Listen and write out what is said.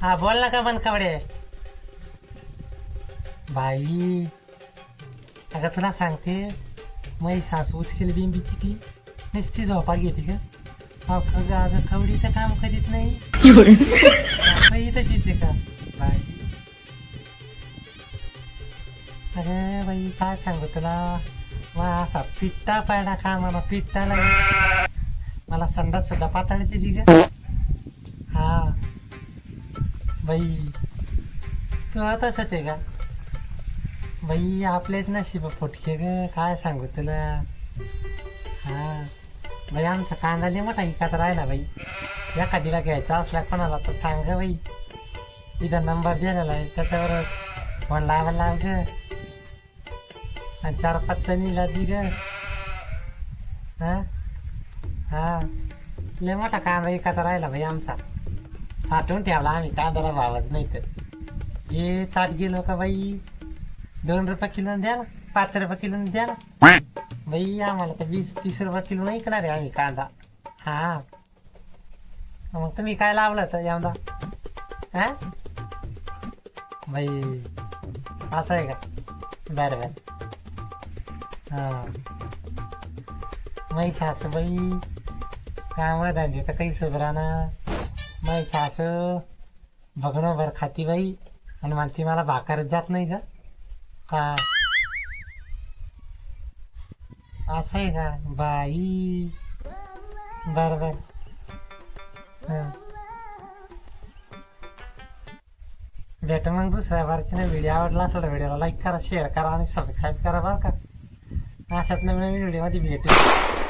हा बोल ना का मन कवडे बाई अगं तुला सांगते मग सासू उचकेल बिंबीची की नुसती झोपा घेते का अगं कवडीचं काम करीत नाही. तशीच का? बाई. अरे बाई काय सांगू तुला? असा पिट्टा पाडा का? मला पिट्टा लागला मला संडास सुद्धा पाताळची दिली ग. बाई तू तसंच आहे का? बाई आपलेच नशीब फुटके ग काय सांगू तुला? हा. बाई आमचा कांदा लय मोठा इकात राहिला बाई. एखादीला घ्यायचा असला कोणाला तर सांग ग बाई. इथं नंबर दिलेला आहे त्याच्यावर फोन लावायला लाव ग. आणि चार पाच जणीला दि ग. हा? हा. लय मोठा कांदा इकाचा राहिला बाई आमचा. साठवून ठेवला आम्ही कांदाला भावाच नाही तर. हे चाट गेलो का बाई? दोन रुपये किलो द्या ना पाच रुपये किलो द्या ना. बाई आम्हाला तर वीस तीस रुपये किलो नाही ऐकणार आहे आम्ही कांदा. हा. मग तुम्ही काय लावलं तर यंदा? हा? बाई असं आहे का? बरं बरं. हा. मै सासूबाई कामं धंदे तर काही सुधराना मै सासू बघणं भर खाती बाई. आणि म्हणते मला भाकरच जात नाही का का? असं आहे का? बाई. बर बर भेट मग दुसऱ्या बारच्या व्हिडिओ आवडला असेल तर व्हिडिओला लाईक करा शेअर करा आणि सबस्क्राईब करा बरं का. अशात नवीन व्हिडिओमध्ये भेटू.